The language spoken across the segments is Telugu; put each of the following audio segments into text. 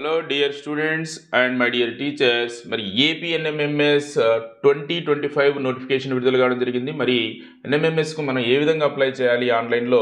Hello dear students and my dear teachers మరి AP NMMS twenty twenty five notification విడుదల కావడం జరిగింది. మరి ఎన్ఎంఎంఎస్కు మనం ఏ విధంగా అప్లై చేయాలి ఆన్లైన్లో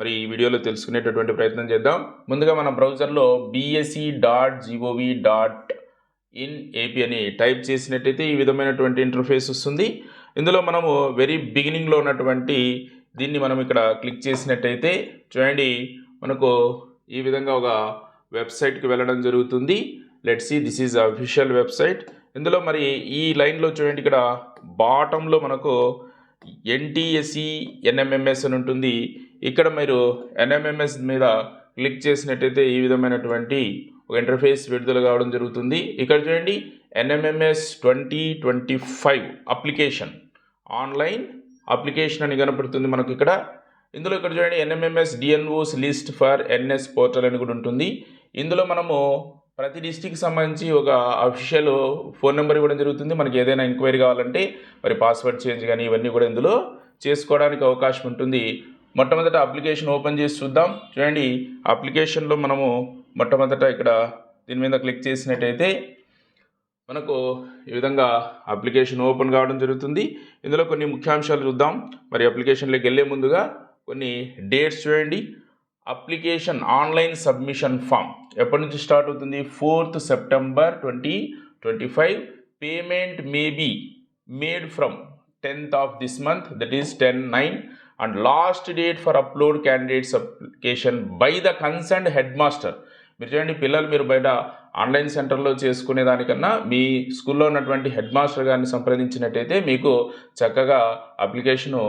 మరి ఈ వీడియోలో తెలుసుకునేటటువంటి ప్రయత్నం చేద్దాం. ముందుగా మన బ్రౌజర్లో BSE dot gov dot in AP అని టైప్ చేసినట్టయితే ఈ విధమైనటువంటి ఇంటర్ఫేస్ వస్తుంది. ఇందులో మనము వెరీ బిగినింగ్లో ఉన్నటువంటి దీన్ని మనం ఇక్కడ క్లిక్ చేసినట్టయితే చూడండి మనకు ఈ విధంగా ఒక వెబ్సైట్కి వెళ్ళడం జరుగుతుంది. Let see this is official website ఇందులో మరి ఈ లైన్లో చూడండి ఇక్కడ బాటంలో మనకు ఎన్టీఎస్సి ఎన్ఎంఎంఎస్ అని ఉంటుంది. ఇక్కడ మీరు ఎన్ఎంఎంఎస్ మీద క్లిక్ చేసినట్టయితే ఈ విధమైనటువంటి ఒక ఇంటర్ఫేస్ విడుదల కావడం జరుగుతుంది. ఇక్కడ చూడండి NMMS twenty twenty five application. Online application అని కనపడుతుంది మనకు ఇక్కడ. ఇందులో ఇక్కడ చూడండి NMMS DNOs list for NS portal అని కూడా ఉంటుంది. ఇందులో మనము ప్రతి డిస్టిక్కి సంబంధించి ఒక అఫీషియల్ ఫోన్ నెంబర్ ఇవ్వడం జరుగుతుంది. మనకి ఏదైనా ఎంక్వైరీ కావాలంటే మరి పాస్వర్డ్ చేంజ్ కానీ ఇవన్నీ కూడా ఇందులో చేసుకోవడానికి అవకాశం ఉంటుంది. మొట్టమొదట అప్లికేషన్ ఓపెన్ చేసి చూద్దాం. చూడండి అప్లికేషన్లో మనము మొట్టమొదట ఇక్కడ దీని మీద క్లిక్ చేసినట్టయితే మనకు ఈ విధంగా అప్లికేషన్ ఓపెన్ కావడం జరుగుతుంది. ఇందులో కొన్ని ముఖ్యాంశాలు చూద్దాం. మరి అప్లికేషన్లోకి వెళ్ళే ముందుగా కొన్ని డేట్స్ చూడండి. అప్లికేషన్ ఆన్లైన్ సబ్మిషన్ ఫామ్ ఎప్పటి నుంచి స్టార్ట్ అవుతుంది? Fourth September twenty twenty five. Payment may be made from tenth of this month that is ten nine. And last date for upload candidates application by the concern head master. మీరు చూడండి పిల్లలు మీరు బయట ఆన్లైన్ సెంటర్లో చేసుకునే దానికన్నా మీ స్కూల్లో ఉన్నటువంటి హెడ్ మాస్టర్ గారిని సంప్రదించినట్టయితే మీకు చక్కగా అప్లికేషను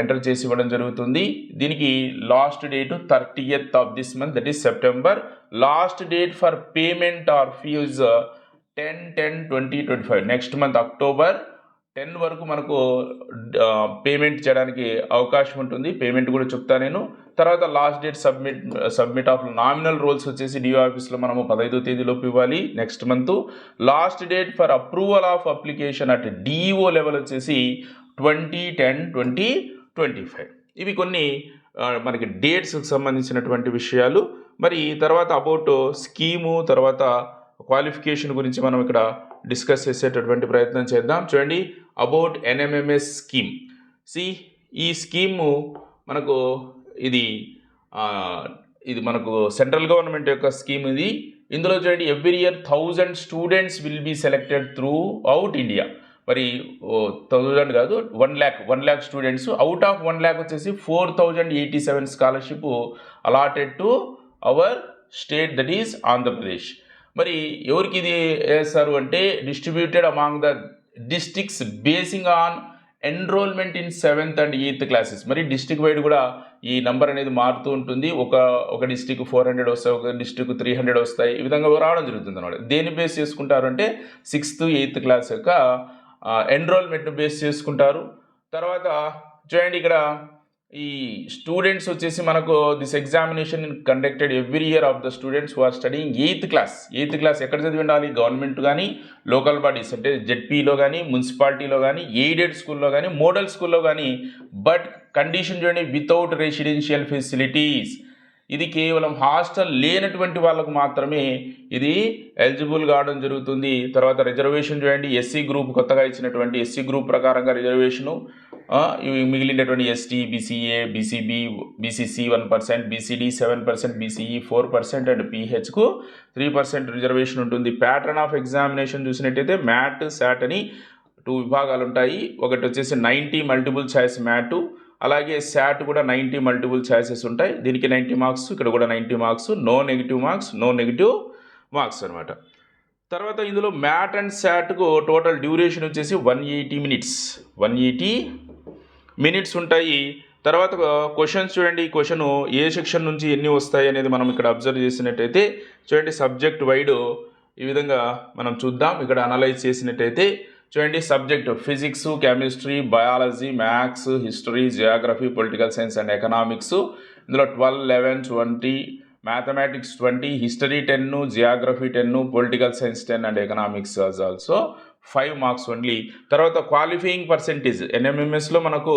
ఎంటర్ చేసి ఇవ్వడం జరుగుతుంది. దీనికి last date thirtieth of this month that is September. Last date for payment or fees ten ten twenty twenty five. Next month October ten వరకు మనకు పేమెంట్ చేయడానికి అవకాశం ఉంటుంది. పేమెంట్ కూడా చెప్తా నేను. తర్వాత last date submit submit of nominal rolls వచ్చేసి డిఓ ఆఫీస్లో మనము పదహైదో తేదీలోపు ఇవ్వాలి. Next month last date for approval of application at DO level వచ్చేసి twenty ten twenty twenty five. ఇవి కొన్ని మనకి డేట్స్కి సంబంధించినటువంటి విషయాలు. మరి తర్వాత అబౌట్ స్కీము తర్వాత క్వాలిఫికేషన్ గురించి మనం ఇక్కడ డిస్కస్ చేసేటటువంటి ప్రయత్నం చేద్దాం. చూడండి అబౌట్ ఎన్ఎంఎంఎస్ స్కీమ్. సి ఈ స్కీము మనకు ఇది ఇది మనకు సెంట్రల్ గవర్నమెంట్ యొక్క స్కీమ్ ఇది. ఇందులో చూడండి every year thousand students will be selected throughout India. మరి థౌజండ్ కాదు one lakh one lakh students out of one lakh వచ్చేసి four thousand eighty seven scholarship allotted to our state that is Andhra Pradesh మరి ఎవరికి ఇది వేస్తారు అంటే distributed among the districts basing on enrolment in seventh and eighth classes మరి డిస్టిక్ వైడ్ కూడా ఈ నంబర్ అనేది మారుతూ ఉంటుంది. ఒక ఒక డిస్టిక్ ఫోర్ హండ్రెడ్ వస్తాయి ఒక డిస్టిక్ త్రీ హండ్రెడ్ వస్తాయి. ఈ విధంగా రావడం జరుగుతుంది అనమాట దేని బేస్ చేసుకుంటారు అంటే సిక్స్త్ ఎయిత్ క్లాస్ యొక్క ఎన్రోల్మెంట్ను బేస్ చేసుకుంటారు. తర్వాత చూడండి ఇక్కడ ఈ స్టూడెంట్స్ వచ్చేసి మనకు this examination conducted every year of the students who are studying eighth class eighth class ఎక్కడ చదివి ఉండాలి గవర్నమెంట్ కానీ లోకల్ బాడీస్ అంటే జెడ్పీలో కానీ మున్సిపాలిటీలో కానీ ఎయిడెడ్ స్కూల్లో కానీ మోడల్ స్కూల్లో కానీ బట్ కండిషన్ చూడండి వితౌట్ రెసిడెన్షియల్ ఫెసిలిటీస్ ఇది కేవలం హాస్టల్ లేనటువంటి వాళ్ళకు మాత్రమే ఇది ఎలిజిబుల్ కావడం జరుగుతుంది. తర్వాత రిజర్వేషన్ చూడండి ఎస్సీ గ్రూప్ కొత్తగా ఇచ్చినటువంటి ఎస్సీ గ్రూప్ ప్రకారంగా రిజర్వేషను ఇవి మిగిలినటువంటి ST BCA BCB BCC one percent BCD seven percent BCE four percent and పీహెచ్కు three percent reservation ఉంటుంది. ప్యాటర్న్ ఆఫ్ ఎగ్జామినేషన్ చూసినట్టయితే మ్యాట్ శాట్ అని టూ విభాగాలు ఉంటాయి. ఒకటి వచ్చేసి నైంటీ మల్టిపుల్ ఛాయిస్ మ్యాటు అలాగే శాట్ కూడా నైంటీ మల్టిపుల్ ఛాయిసెస్ ఉంటాయి. దీనికి నైంటీ మార్క్స్ ఇక్కడ కూడా ninety marks no negative marks no negative marks అనమాట తర్వాత ఇందులో మ్యాట్ అండ్ శాట్కు టోటల్ డ్యూరేషన్ వచ్చేసి one eighty minutes one eighty minutes ఉంటాయి. తర్వాత క్వశ్చన్స్ చూడండి. ఈ క్వశ్చన్ ఏ సెక్షన్ నుంచి ఎన్ని వస్తాయి అనేది మనం ఇక్కడ అబ్జర్వ్ చేసినట్టయితే చూడండి సబ్జెక్ట్ వైడ్ ఈ విధంగా మనం చూద్దాం. ఇక్కడ అనలైజ్ చేసినట్టయితే చూడండి subject physics chemistry biology maths history geography political science and economics. ఇందులో twelve eleven twenty mathematics twenty history ten geography ten political science ten and economics also five marks only తర్వాత క్వాలిఫైయింగ్ పర్సెంటేజ్ ఎన్ఎంఎంఎస్లో మనకు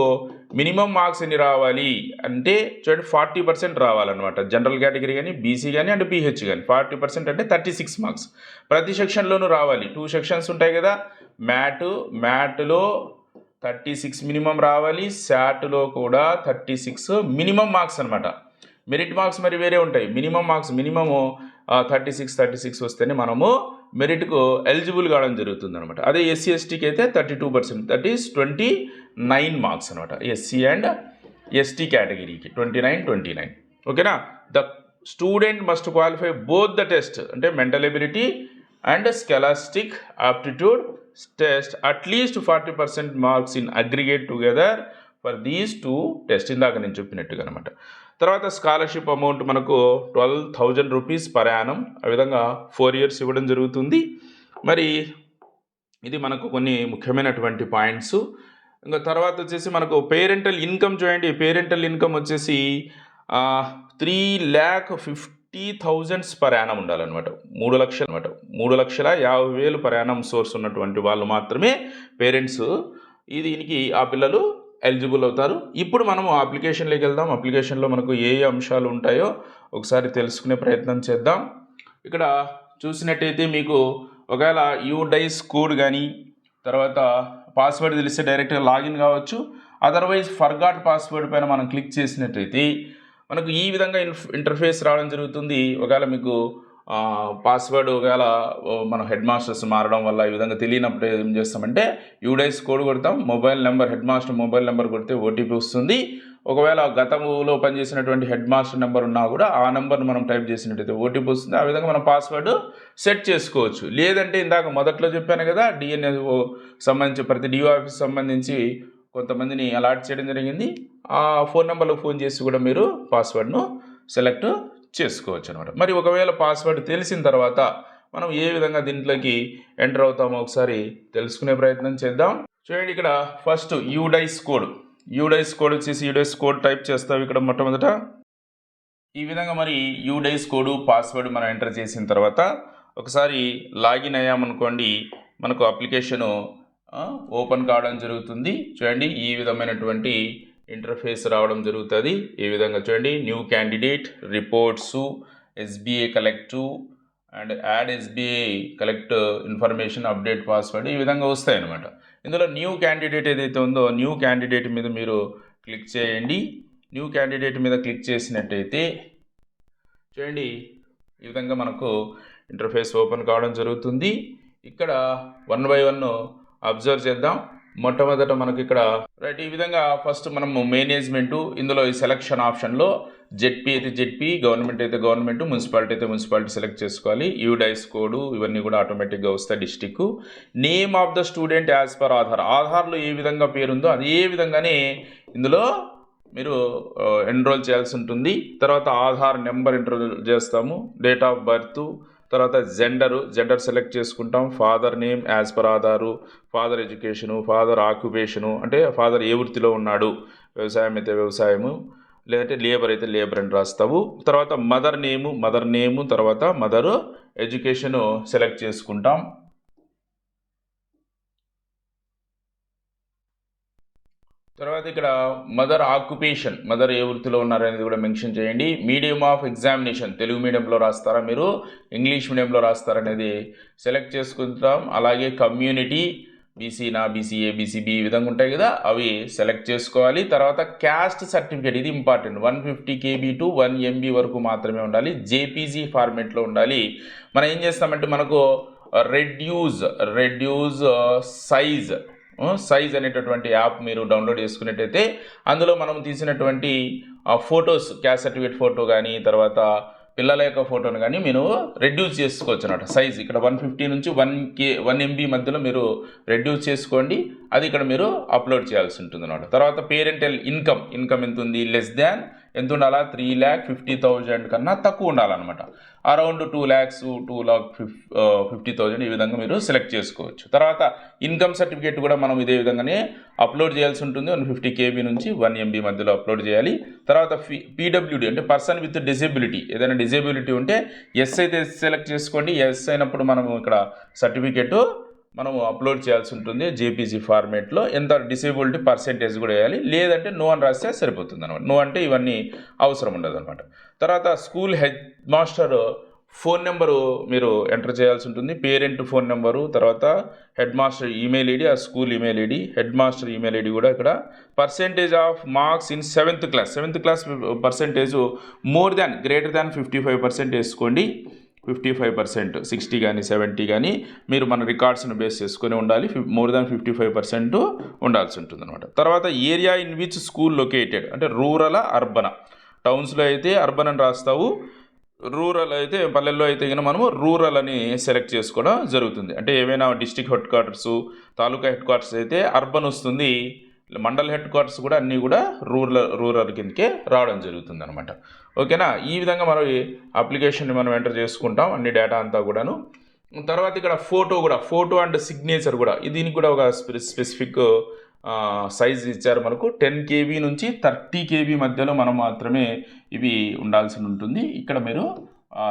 మినిమం మార్క్స్ ఎన్ని రావాలి? అంటే చూడండి ఫార్టీ పర్సెంట్ రావాలన్నమాట. జనరల్ కేటగిరీ కానీ బీసీ కానీ అండ్ పీహెచ్ కానీ ఫార్టీ పర్సెంట్ అంటే థర్టీ సిక్స్ మార్క్స్ ప్రతి సెక్షన్లోనూ రావాలి. టూ సెక్షన్స్ ఉంటాయి కదా. మ్యాట్ మ్యాట్లో థర్టీ సిక్స్ మినిమం రావాలి శాట్లో కూడా థర్టీ సిక్స్ మినిమం మార్క్స్ అనమాట మెరిట్ మార్క్స్ మరి వేరే ఉంటాయి. Minimum marks minimum thirty six thirty six వస్తేనే మనము మెరిట్కు ఎలిజిబుల్ కావడం జరుగుతుంది అనమాట అదే ఎస్సీ ఎస్టీకి అయితే thirty two percent that is twenty nine marks అనమాట ఎస్సీ అండ్ ఎస్టీ కేటగిరీకి ట్వంటీ నైన్ ట్వంటీ నైన్ ఓకేనా? The student must qualify both the test అంటే mental ability and scholastic aptitude test at least forty percent marks in aggregate together for these two test ఇందాక నేను చెప్పినట్టుగా అనమాట తర్వాత స్కాలర్షిప్ అమౌంట్ మనకు twelve thousand rupees per annum ఆ విధంగా ఫోర్ ఇయర్స్ ఇవ్వడం జరుగుతుంది. మరి ఇది మనకు కొన్ని ముఖ్యమైనటువంటి పాయింట్స్ ఇంకా తర్వాత వచ్చేసి మనకు పేరెంటల్ ఇన్కమ్ చూడండి. పేరెంటల్ ఇన్కమ్ వచ్చేసి త్రీ ల్యాక్ ఫిఫ్టీ థౌజండ్స్ ప్రయాణం ఉండాలన్నమాట. మూడు లక్షలు అనమాట మూడు లక్షల యాభై వేలు ప్రయాణం సోర్స్ ఉన్నటువంటి వాళ్ళు మాత్రమే పేరెంట్స్ ఇది దీనికి ఆ పిల్లలు ఎలిజిబుల్ అవుతారు. ఇప్పుడు మనము అప్లికేషన్లోకి వెళ్దాం. అప్లికేషన్లో మనకు ఏ ఏ అంశాలు ఉంటాయో ఒకసారి తెలుసుకునే ప్రయత్నం చేద్దాం. ఇక్కడ చూసినట్టయితే మీకు ఒకవేళ యూ డైస్ కోడ్ కానీ తర్వాత పాస్వర్డ్ తెలిస్తే డైరెక్ట్గా లాగిన్ కావచ్చు. అదర్వైజ్ ఫర్గాట్ పాస్వర్డ్ పైన మనం క్లిక్ చేసినట్టయితే మనకు ఈ విధంగా ఇన్ ఇంటర్ఫేస్ రావడం జరుగుతుంది. ఒకవేళ మీకు పాస్వర్డ్ ఒకవేళ మన హెడ్ మాస్టర్స్ మారడం వల్ల ఈ విధంగా తెలియనప్పుడు ఏం చేస్తామంటే యూడైస్ కోడ్ కొడతాం. Mobile number head master mobile number కొడితే ఓటీపీ వస్తుంది. ఒకవేళ గతంలో పనిచేసినటువంటి హెడ్ మాస్టర్ నెంబర్ ఉన్నా కూడా ఆ నెంబర్ను మనం టైప్ చేసినట్టయితే ఓటీపీ వస్తుంది. ఆ విధంగా మనం పాస్వర్డ్ సెట్ చేసుకోవచ్చు. లేదంటే ఇందాక మొదట్లో చెప్పాను కదా డిఎన్ఏ సంబంధించి ప్రతి డిఓ ఆఫీస్ సంబంధించి కొంతమందిని అలాట్ చేయడం జరిగింది. ఆ ఫోన్ నెంబర్కి ఫోన్ చేసి కూడా మీరు పాస్వర్డ్ను సెలెక్ట్ చేసుకోవచ్చు అనమాట మరి ఒకవేళ పాస్వర్డ్ తెలిసిన తర్వాత మనం ఏ విధంగా దీంట్లోకి ఎంటర్ అవుతామో ఒకసారి తెలుసుకునే ప్రయత్నం చేద్దాం. చూడండి ఇక్కడ first UDISE code. UDISE code వచ్చేసి యూడైస్ కోడ్ టైప్ చేస్తాం ఇక్కడ మొట్టమొదట. ఈ విధంగా మరి యూడైస్ కోడ్ పాస్వర్డ్ మనం ఎంటర్ చేసిన తర్వాత ఒకసారి లాగిన్ అయ్యామనుకోండి మనకు అప్లికేషను ఓపెన్ కావడం జరుగుతుంది. చూడండి ఈ విధమైనటువంటి ఇంటర్ఫేస్ రావడం జరుగుతుంది. ఈ విధంగా చూడండి. New candidate reports SBI collect and add SBI collect information update password ఈ విధంగా వస్తాయి అన్నమాట ఇందులో న్యూ క్యాండిడేట్ ఏదైతే ఉందో న్యూ క్యాండిడేట్ మీద మీరు క్లిక్ చేయండి. న్యూ క్యాండిడేట్ మీద క్లిక్ చేసినట్టయితే చూడండి. ఈ విధంగా మనకు ఇంటర్ఫేస్ ఓపెన్ కావడం జరుగుతుంది. ఇక్కడ వన్ బై వన్ అబ్జర్వ్ చేద్దాం. మొట్టమొదట మనకి ఇక్కడ రైట్ ఈ విధంగా ఫస్ట్ మనము మేనేజ్మెంట్ ఇందులో ఈ సెలక్షన్ ఆప్షన్లో జెడ్పీ అయితే జెడ్పీ గవర్నమెంట్ అయితే గవర్నమెంట్ మున్సిపాలిటీ అయితే మున్సిపాలిటీ సెలెక్ట్ చేసుకోవాలి. యూడైస్ కోడు ఇవన్నీ కూడా ఆటోమేటిక్గా వస్తాయి district name of the student as per Aadhaar ఆధార్లో ఏ విధంగా పేరుందో అదే విధంగానే ఇందులో మీరు ఎన్రోల్ చేయాల్సి ఉంటుంది. తర్వాత ఆధార్ నెంబర్ ఎన్రోల్ చేస్తాము. డేట్ ఆఫ్ బర్త్ తర్వాత జెండరు జెండర్ సెలెక్ట్ చేసుకుంటాం. Father name as per Aadhaar father education father occupation అంటే ఫాదర్ ఏ వృత్తిలో ఉన్నాడు వ్యవసాయం అయితే వ్యవసాయము లేదంటే లేబర్ అయితే లేబర్ అని రాస్తావు. తర్వాత మదర్ నేము మదర్ నేము తర్వాత మదర్ ఎడ్యుకేషను సెలెక్ట్ చేసుకుంటాం. తర్వాత ఇక్కడ మదర్ ఆక్యుపేషన్ మదర్ ఏ వృత్తిలో ఉన్నారనేది కూడా మెన్షన్ చేయండి. మీడియం ఆఫ్ ఎగ్జామినేషన్ తెలుగు మీడియంలో రాస్తారా మీరు? ఇంగ్లీష్ మీడియంలో రాస్తారనేది సెలెక్ట్ చేసుకుంటాం. అలాగే కమ్యూనిటీ బీసీనా బీసీఏ బీసీబీ ఈ విధంగా ఉంటాయి కదా అవి సెలెక్ట్ చేసుకోవాలి. తర్వాత క్యాస్ట్ సర్టిఫికేట్ ఇది important. One fifty KB to one MB వరకు మాత్రమే ఉండాలి. జేపీజీ ఫార్మేట్లో ఉండాలి. మనం ఏం చేస్తామంటే మనకు రెడ్యూజ్ రెడ్యూజ్ సైజ్ సైజ్ అనేటటువంటి యాప్ మీరు డౌన్లోడ్ చేసుకున్నట్టయితే అందులో మనం తీసినటువంటి ఫొటోస్ క్యాస్ట్ సర్టిఫికేట్ ఫోటో కానీ తర్వాత పిల్లల యొక్క ఫోటోను కానీ మీరు రెడ్యూస్ చేసుకోవచ్చు అనమాట సైజ్ ఇక్కడ వన్ ఫిఫ్టీ నుంచి వన్ కే వన్ ఎంబీ మధ్యలో మీరు రెడ్యూస్ చేసుకోండి. అది ఇక్కడ మీరు అప్లోడ్ చేయాల్సి ఉంటుంది అనమాట తర్వాత పేరెంటల్ ఇన్కమ్ ఇన్కమ్ ఎంత ఉంది? లెస్ దాన్ ఎంత ఉండాలా? త్రీ ల్యాక్ ఫిఫ్టీ థౌజండ్ కన్నా తక్కువ ఉండాలన్నమాట. Around two lakhs two lakh ఫిఫ్ ఫిఫ్టీ థౌజండ్ ఈ విధంగా మీరు సెలెక్ట్ చేసుకోవచ్చు. తర్వాత ఇన్కమ్ సర్టిఫికేట్ కూడా మనం ఇదే విధంగానే అప్లోడ్ చేయాల్సి ఉంటుంది. వన్ ఫిఫ్టీ కేబీ నుంచి వన్ ఎంబీ మధ్యలో అప్లోడ్ చేయాలి. తర్వాత ఫీ పీడబ్ల్యూడి అంటే పర్సన్ విత్ డిజేబిలిటీ ఏదైనా డిజేబిలిటీ ఉంటే ఎస్ అయితే సెలెక్ట్ చేసుకోండి. ఎస్ అయినప్పుడు మనం ఇక్కడ సర్టిఫికేటు మనము అప్లోడ్ చేయాల్సి ఉంటుంది జేపీజీ ఫార్మేట్లో ఎంత డిసేబిలిటీ పర్సెంటేజ్ కూడా వేయాలి. లేదంటే నో అని రాస్తే సరిపోతుంది అనమాట నో అంటే ఇవన్నీ అవసరం ఉండదు అనమాట తర్వాత school head master phone number మీరు ఎంటర్ చేయాల్సి ఉంటుంది. పేరెంట్ ఫోన్ నెంబరు తర్వాత హెడ్ మాస్టర్ ఈమెయిల్ ఐడి ఆ school email ID head master email ID కూడా ఇక్కడ. Percentage of marks in seventh class seventh class percentage more than greater than fifty five percent వేసుకోండి. ఫిఫ్టీ ఫైవ్ పర్సెంట్ సిక్స్టీ కానీ సెవెంటీ కానీ మీరు మన రికార్డ్స్ని బేస్ చేసుకొని ఉండాలి. More than fifty five percent ఉండాల్సి ఉంటుంది అనమాట తర్వాత area in which school located అంటే రూరల్ అర్బన్. టౌన్స్లో అయితే అర్బన్ అని రాస్తావు రూరల్ అయితే పల్లెల్లో అయితే కనుక మనము రూరల్ అని సెలెక్ట్ చేసుకోవడం జరుగుతుంది. అంటే ఏవైనా district head quarters taluka head quarters అయితే అర్బన్ వస్తుంది. మండల్ హెడ్ క్వార్టర్స్ కూడా అన్నీ కూడా రూరల్ రూరల్ కిందకే రావడం జరుగుతుంది అనమాట ఓకేనా? ఈ విధంగా మనం ఈ అప్లికేషన్ని మనం ఎంటర్ చేసుకుంటాం అన్ని డేటా అంతా కూడాను. తర్వాత ఇక్కడ ఫోటో కూడా ఫోటో అండ్ సిగ్నేచర్ కూడా దీనికి కూడా ఒక స్పె- స్పెసిఫిక్ సైజ్ ఇచ్చారు మనకు. టెన్ కేబీ నుంచి థర్టీ కేబీ మధ్యలో మనం మాత్రమే ఇవి ఉండాల్సి ఉంటుంది. ఇక్కడ మీరు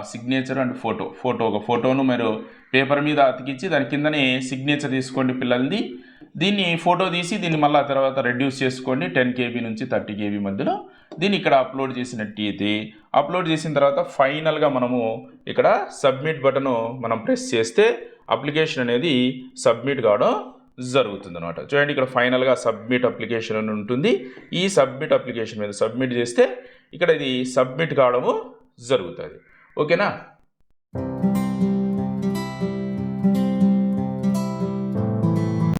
సిగ్నేచర్ అండ్ ఫోటో ఫోటో ఒక ఫోటోను మీరు పేపర్ మీద అతికించి దాని కిందనే సిగ్నేచర్ తీసుకోండి పిల్లలది. దీన్ని ఫోటో తీసి దీన్ని మళ్ళీ తర్వాత రెడ్యూస్ చేసుకోండి. టెన్ కేబీ నుంచి థర్టీ కేబీ మధ్యలో దీన్ని ఇక్కడ అప్లోడ్ చేసినట్టయితే అప్లోడ్ చేసిన తర్వాత ఫైనల్గా మనము ఇక్కడ సబ్మిట్ బటన్ మనం ప్రెస్ చేస్తే అప్లికేషన్ అనేది సబ్మిట్ కావడం జరుగుతుంది అనమాట చూడండి ఇక్కడ ఫైనల్గా సబ్మిట్ అప్లికేషన్ అని ఉంటుంది. ఈ సబ్మిట్ అప్లికేషన్ మీద సబ్మిట్ చేస్తే ఇక్కడ ఇది సబ్మిట్ కావడము జరుగుతుంది. ఓకేనా